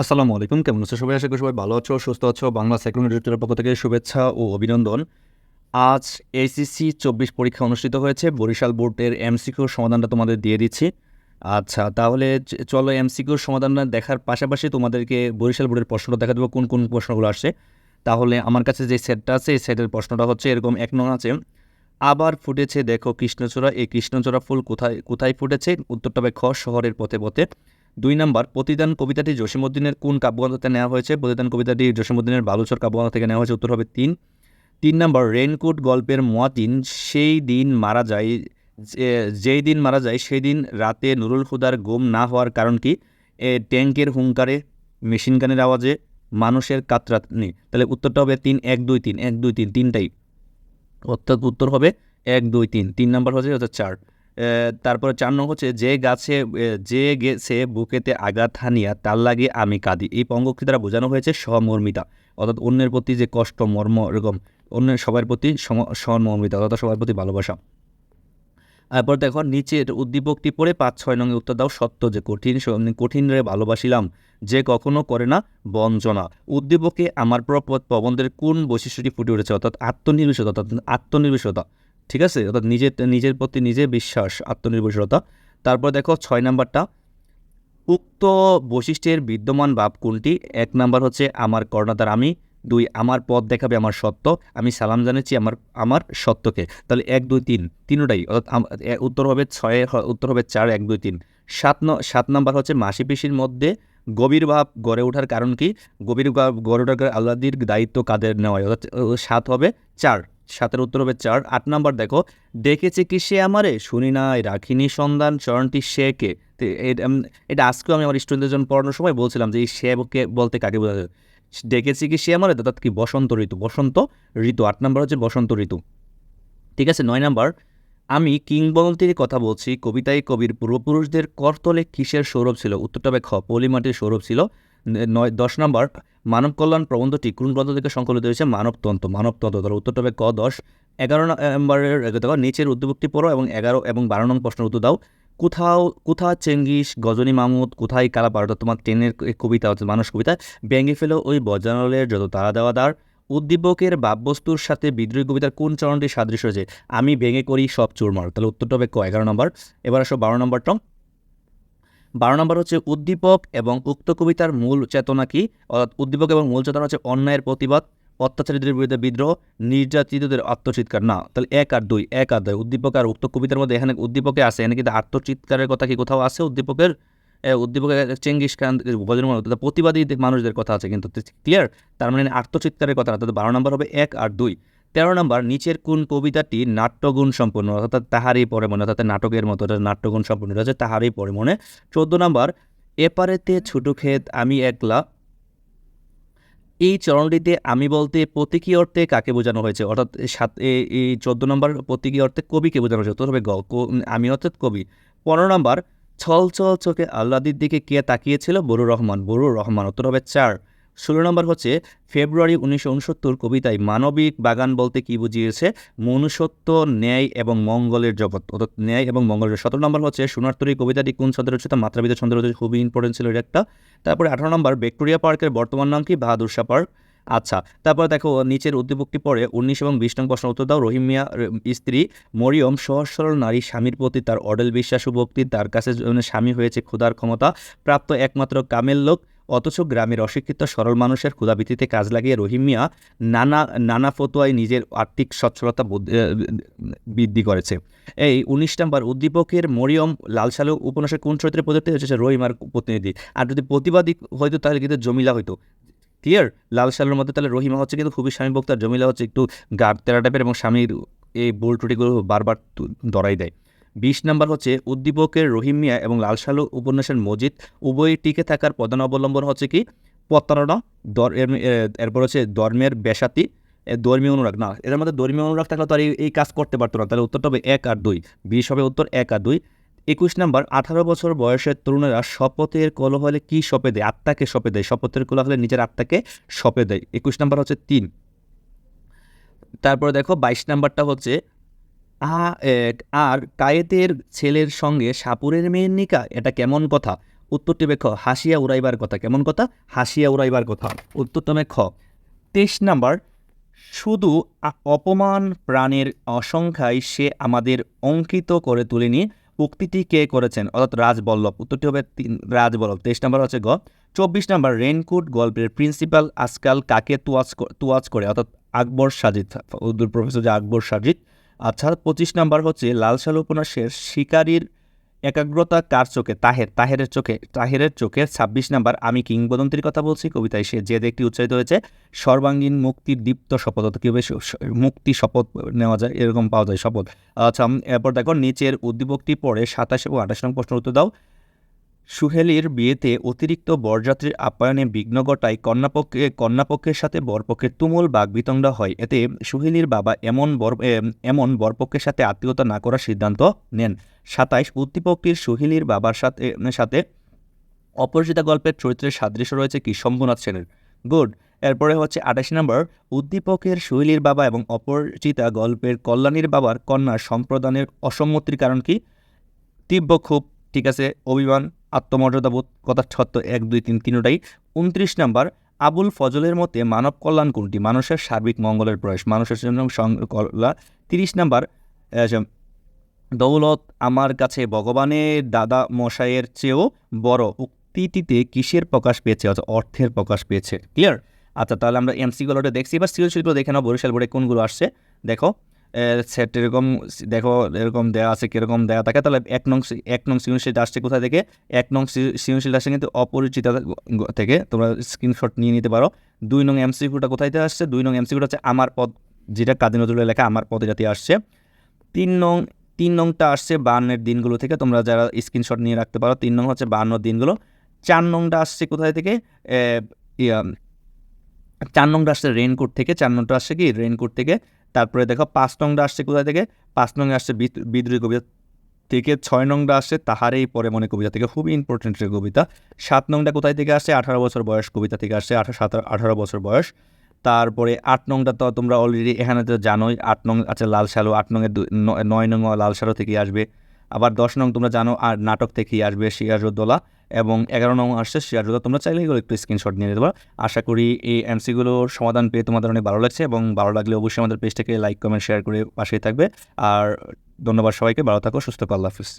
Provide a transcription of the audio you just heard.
আসসালামু আলাইকুম। কেমন আছো সবাই? আশা করি সবাই ভালো আছো, সুস্থ আছো। বাংলা সেকুলার পক্ষ থেকে শুভেচ্ছা ও অভিনন্দন। আজ এইচএসসি চব্বিশ পরীক্ষা অনুষ্ঠিত হয়েছে। বরিশাল বোর্ডের এমসিকিউর সমাধানটা তোমাদের দিয়ে দিচ্ছি। আচ্ছা তাহলে চলো এমসিকিউর সমাধানটা দেখার পাশাপাশি তোমাদেরকে বরিশাল বোর্ডের প্রশ্নটা দেখা দেবো, কোন কোন প্রশ্নগুলো আসছে। তাহলে আমার কাছে যে সেটটা আছে, এই সেটের প্রশ্নটা হচ্ছে এরকম এক নং আছে। আবার ফুটেছে, দেখো কৃষ্ণচূড়া। এই কৃষ্ণচূড়া ফুল কোথায় কোথায় ফুটেছে? উত্তরটা হবে খ, শহরের পথে পথে। দুই নাম্বার, প্রতিদান কবিতাটি জসীমউদ্দিনের কোন কাব্যগ্রন্থ থেকে নেওয়া হয়েছে? প্রতিদান কবিতাটি জসীমউদ্দিনের বালুচর কাব্যগ্রন্থ থেকে নেওয়া হয়েছে, উত্তর হবে তিন। তিন নম্বর, রেনকোট গল্পের মোয়াতিন, সেই দিন মারা যায় যেই দিন মারা যায়, সেই দিন রাতে নুরুল হুদার গুম না হওয়ার কারণ কি? ট্যাঙ্কের হুঙ্কারে, মেশিন গানের আওয়াজে, মানুষের কাতরানি তাহলে উত্তরটা হবে তিন, এক, দুই, তিন, এক, দুই, তিন, তিনটাই। অর্থাৎ উত্তর হবে এক, দুই, তিন। তিন নাম্বার হচ্ছে হচ্ছে চার। তারপরে চার নম্বর হচ্ছে, যে গাছে যে গেছে বুকেতে আঘাত হানিয়া, তার লাগে আমি কাঁদি। এই পঙ্গক্তি দ্বারা বোঝানো হয়েছে সমর্মিতা অর্থাৎ অন্যের প্রতি যে কষ্ট, মর্ম, এরকম অন্যের সবার প্রতি সমর্মিতা অর্থাৎ সবার প্রতি ভালোবাসা। তারপর দেখো, নিচের উদ্দীপকটি পড়ে পাঁচ, ছয় নঙ্গে উত্তর দাও, সত্য যে কঠিন, স- কঠিন রে ভালোবাসিলাম, যে কখনো করে না বঞ্চনা। উদ্দীপকে আমার প্রবন্ধের কোন বৈশিষ্ট্যটি ফুটে উঠেছে? অর্থাৎ আত্মনির্ভরশীলতা অর্থাৎ আত্মনির্ভরশীলতা। ঠিক আছে? অর্থাৎ নিজের নিজের প্রতি নিজে বিশ্বাস, আত্মনির্ভরশীলতা। তারপর দেখো ছয় নাম্বারটা। উক্ত বৈশিষ্ট্যের বিদ্যমান ভাব কোনটি? এক নাম্বার হচ্ছে, আমার কর্ণধার আমি। দুই, আমার পথ দেখাবে আমার সত্য। আমি সালাম জানাচ্ছি আমার আমার সত্যকে। তাহলে এক, দুই, তিন, তিনটাই। অর্থাৎ উত্তর হবে ছয় উত্তর হবে চার, এক, দুই, তিন। সাত ন, সাত নাম্বার হচ্ছে, মাসি পিসির মধ্যে গভীর ভাব গড়ে ওঠার কারণ কি? গভীর গড়ে ওঠার আল্লাদির দায়িত্ব কাদের নেওয়া অর্থাৎ সাত হবে, চার। সাতের উত্তর হবে চার। আট নাম্বার দেখো ডেকেছে কি সে আমারে? শুনি নাই, রাখিনি সন্ধান চরণটি সে কে? এটা আজকেও আমি আমার স্টুডেন্টদের জন্য পড়ানোর সময় বলছিলাম যে এই সেবকে বলতে কাকে বোঝা যায়? ডেকেছি কি সে আমার? অর্থাৎ কি বসন্ত ঋতু? বসন্ত ঋতু। আট নাম্বার হচ্ছে বসন্ত ঋতু। ঠিক আছে, নয় নাম্বার, আমি কিংবদন্তির কথা বলছি, কবিতায় কবির পূর্বপুরুষদের করতলে কিসের সৌরভ ছিল? উত্তরটা হবে খ, পলিমাটির সৌরভ ছিল। নয় দশ নম্বর, মানব কল্যাণ প্রবন্ধটি কোন গ্রন্থ থেকে সংকলিত হয়েছে? মানবতন্ত্র। মানবতন্ত্র, তাহলে উত্তরটা হবে ক, দশ। এগারো নম্বরের দেখো, নিচের উদ্যোগটি পড়ো এবং এগারো এবং বারো নম্বর প্রশ্নের উত্তর দাও। কোথাও কোথা চেঙ্গিস, গজনী মামুদ, কোথায় কালা পারত তোমার ট্রেনের কবিতা হচ্ছে মানুষ কবিতা। ব্যঙ্গে ফেলো ওই বজানলের যত তারা দেওয়া দার উদ্দীপকের বাব্যস্তুর সাথে বিদ্রোহী কবিতার কোন চরণটি সাদৃশ্য হয়েছে? আমি ব্যঙ্গে করি সব চুরমার। তাহলে উত্তরটা হবে ক, এগারো নম্বর। এবার আসো বারো নম্বর নম্বরটা বারো নম্বর হচ্ছে উদ্দীপক এবং উক্ত কবিতার মূল চেতনা কি? অর্থাৎ উদ্দীপক এবং মূল চেতনা হচ্ছে অন্যায়ের প্রতিবাদ, অত্যাচারীদের বিরুদ্ধে বিদ্রোহ, নির্যাতিতদের আত্মচিৎকার। না, তাহলে এক আর দুই, এক আর দুই। উদ্দীপক আর উক্ত কবিতার মধ্যে এখানে উদ্দীপকে আছে, এখানে কিন্তু আত্মচিৎকারের কথা কি কোথাও আছে? উদ্দীপকের উদ্দীপকের চেঙ্গিস খান অর্থাৎ প্রতিবাদী মানুষদের কথা আছে কিন্তু ক্লিয়ার তার মানে আত্মচিৎকারের কথা না, তাহলে বারো নম্বর হবে এক আর দুই। তেরো নম্বর, নিচের কোন কবিতাটি নাট্যগুণ সম্পন্ন অর্থাৎ তাহারই পরে মনে, অর্থাৎ নাটকের মতো নাট্যগুণ এটা হচ্ছে তাহারই পরে মনে। চোদ্দ নম্বর, এপারেতে ছোট ক্ষেত আমি একলা, এই চরণটিতে আমি বলতে প্রতীকী অর্থে কাকে বোঝানো হয়েছে? অর্থাৎ সাত এই চোদ্দ নম্বর প্রতীকী অর্থে কবিকে বোঝানো হয়েছে গ আমি অর্থাৎ কবি। পনেরো নম্বর, ছল ছল, চোখে আল্লাদির দিকে কে তাকিয়েছিল? বরুর রহমান বরুর রহমান উত্তর হবে চার। ষোলো নম্বর হচ্ছে, ফেব্রুয়ারি উনিশশো উনসত্তর কবিতায় মানবিক বাগান বলতে কি বুঝিয়েছে? মনুষ্যত্ব, ন্যায় এবং মঙ্গলের জগৎ। অর্থাৎ ন্যায় এবং মঙ্গলের সতেরো নম্বর হচ্ছে, সোনারতরী কবিতাটি কোন ছন্দের রচিত? মাত্রাবিদের ছন্দের রচিত। খুবই ইম্পর্টেন্ট ছিল একটা। তারপরে আঠারো নম্বর, ভিক্টোরিয়া পার্কের বর্তমান নাম কি? বাহাদুর শাহ পার্ক। আচ্ছা তারপর দেখো, নিচের উদ্দীপকটি পরে উনিশ এবং বিশ নং প্রশ্ন উত্তর দাও। রহিম মিয়া স্ত্রী, মরিয়ম, সহজ সরল নারী স্বামীর প্রতি তার অডেল বিশ্বাস ও ভক্তি, তার কাছে স্বামী হয়েছে ক্ষুধার ক্ষমতা, প্রাপ্ত একমাত্র কামেল লোক অথচ গ্রামের অশিক্ষিত সরল মানুষের ক্ষুধাবৃত্তিতে কাজ লাগিয়ে রহিম মিয়া নানা নানা ফতোয়ায় নিজের আর্থিক সচ্ছলতা বুদ্ধি- করেছে। এই উনিশ নম্বর উদ্দীপকের মরিয়ম লাল সালু উপন্যাসের কোন চরিত্রে প্রযুক্তি হচ্ছে রহিমার প্রতিনিধি। আর যদি প্রতিবাদী হয়তো তাহলে কিন্তু জমিলা হইতো ক্লিয়ার? লাল সালুর মধ্যে তাহলে রহিমা হচ্ছে কিন্তু খুবই স্বামী বক্তার জমিলা হচ্ছে একটু গাঢ় তেরা টাইপের এবং স্বামীর এই বোল ত্রুটিগুলো বারবার ধরাই দেয়। বিশ নাম্বার হচ্ছে, উদ্দীপকের রহিম মিয়া এবং লালশালু উপন্যাসের মজিদ উভয় টিকে থাকার প্রধান অবলম্বন হচ্ছে কি? প্রতারণা, দর এরপর হচ্ছে ধর্মের বেসাতি ধর্মীয় অনুরাগ। না এর মধ্যে ধর্মীয় অনুরাগ থাকলে তো আর এই- কাজ করতে পারতো না। তাহলে উত্তরটা হবে এক আর দুই। বিশ হবে উত্তর এক আর দুই। একুশ নাম্বার, আঠারো বছর বয়সের তরুণেরা শপথের কলহলে কি সপে দেয়? আত্মাকে শপে দেয়। শপথের কলহলে নিজের আত্মাকে শপে দেয়। একুশ নাম্বার হচ্ছে তিন। তারপরে দেখো, বাইশ নাম্বারটা হচ্ছে আ এক আর কায়েতের ছেলের সঙ্গে সাপুরের মেয়ের নিকা, এটা কেমন কথা? উত্তরটি খ, হাসিয়া উড়াইবার কথা। কেমন কথা? হাসিয়া উড়াইবার কথা। উত্তরটি হবে খ। তেইশ নাম্বার, শুধু অপমান প্রাণের অসংখ্যায় সে আমাদের অঙ্কিত করে তুলেনি। উক্তিটি কে করেছেন? অর্থাৎ রাজবল্লভ। উত্তরটি হবে তিন, রাজবল্লভ। তেইশ নাম্বার হচ্ছে গ। চব্বিশ নাম্বার, রেনকোট গল্পের প্রিন্সিপাল আজকাল কাকে তুয়াজ তুয়াজ করে? অর্থাৎ আকবর সাজিদ প্রফেসর যে আকবর সাজিদ আচ্ছা পঁচিশ নাম্বার হচ্ছে লালসাল উপন্যাসের শিকারীর একাগ্রতা কার চোখে? তাহের, তাহেরের চোখে তাহেরের চোখে। ছাব্বিশ নাম্বার, আমি কিংবদন্তির কথা বলছি। কবিতায় সে যে দেখটি উচ্চারিত হয়েছে, সর্বাঙ্গীন মুক্তির দীপ্ত শপথ কীভাবে মুক্তি শপথ নেওয়া যায়, এরকম পাওয়া যায় শপথ। আচ্ছা এরপর দেখো, নিচের উদ্দীপকটি পরে সাতাশ এবং আঠাশ নং প্রশ্ন উত্তর দাও। সুহেলির বিয়েতে অতিরিক্ত বরযাত্রীর আপ্যায়নে বিঘ্ন ঘটায় কন্যাপক্ষে, কন্যাপক্ষের সাথে বরপক্ষের তুমুল বাগবিতণ্ডা হয়। এতে সুহেলির বাবা এমন বর এমন বরপক্ষের সাথে আত্মীয়তা না করার সিদ্ধান্ত নেন। সাতাইশ উদ্দীপকটির সুহেলির বাবার সাথে সাথে অপরিচিতা গল্পের চরিত্রের সাদৃশ্য রয়েছে কি শম্ভুনাথ সেনের। গুড। এরপরে হচ্ছে আঠাশ নম্বর, উদ্দীপকের শৈলীর বাবা এবং অপরিচিতা গল্পের কল্যাণীর বাবার কন্যা সম্প্রদানের অসম্মতির কারণ কি? তীব্র ক্ষোভ, ঠিক আছে, অভিমান আত্মমর্যাদাবোধ কথা সত্য এক, দুই, তিন, তিনটাই। উনত্রিশ নাম্বার, আবুল ফজলের মতে মানব কল্যাণ কোনটি? মানুষের সার্বিক মঙ্গলের প্রয়াস। মানুষের জন্য সং- কল্যাণ তিরিশ নাম্বার দৌলত আমার কাছে ভগবানের দাদা মশাইয়ের চেয়েও বড়। উক্তিটিতে কিসের প্রকাশ পেয়েছে? অর্থাৎ অর্থের প্রকাশ পেয়েছে। ক্লিয়ার? আচ্ছা তাহলে আমরা এমসিগুলোটা দেখছি। এবার সৃজনশীলগুলো দেখে নাও, বরিশাল বোর্ডে কোনগুলো আসছে। দেখো। সেট এরকম দেখো এরকম দেওয়া আছে, কীরকম দেওয়া থাকে, তাহলে এক নং এক নং সৃজনশীল আসছে কোথায় থেকে? এক নং সৃজনশীল আসছে কিন্তু অপরিচিত থেকে, তোমরা স্ক্রিনশট নিয়ে নিতে পারো। দুই নং এমসিকিউটা কোথায় থেকে আসছে? দুই নং এমসিকিউটা হচ্ছে আমার পদ, যেটা কাজী নজরুলের লেখা আমার পদ এটাতে আসছে। তিন নং, তিন নংটা আসছে বান্নের দিনগুলো থেকে, তোমরা যারা স্ক্রিনশট নিয়ে রাখতে পারো, তিন নং হচ্ছে বান্ন দিনগুলো। চার নংটা আসছে কোথায় থেকে? চার নংটা আসছে রেনকোট থেকে, চার নংটা আসছে কি? রেনকোট থেকে। তারপরে দেখো পাঁচ নংটা আসছে কোথায় থেকে? পাঁচ নং আসছে বিদ- বিদ্রোহী কবিতা থেকে, ছয় নংটা আসছে তাহারেই পরে মনে কবিতা থেকে। খুবই ইম্পর্টেন্ট কবিতা। সাত নংটা কোথায় থেকে আসছে? আঠারো বছর বয়স কবিতা থেকে আসছে, আঠারো, সাত, আঠারো বছর বয়স। তারপরে আট নংটা তো তোমরা অলরেডি এখানে তো জানোই, আট নং আছে লাল সালো আট নংয়ের নয় নং লাল সালো থেকে আসবে। আবার দশ নং তোমরা জানো, আর নাটক থেকেই আসবে সিরাজউদ্দৌলা, এবং এগারো নং আসছে সিরাজউদ্দৌলা। তোমরা চাইলে এগুলো একটু স্ক্রিনশট নিয়ে নিতে পারো। আশা করি এই এমসিগুলোর সমাধান পেয়ে তোমাদের অনেক ভালো লাগছে, এবং ভালো লাগলে অবশ্যই আমাদের পেজটাকে লাইক কমেন্ট শেয়ার করে পাশেই থাকবে। আর ধন্যবাদ সবাইকে, ভালো থাকো, সুস্থ আল্লাহ হাফিজ।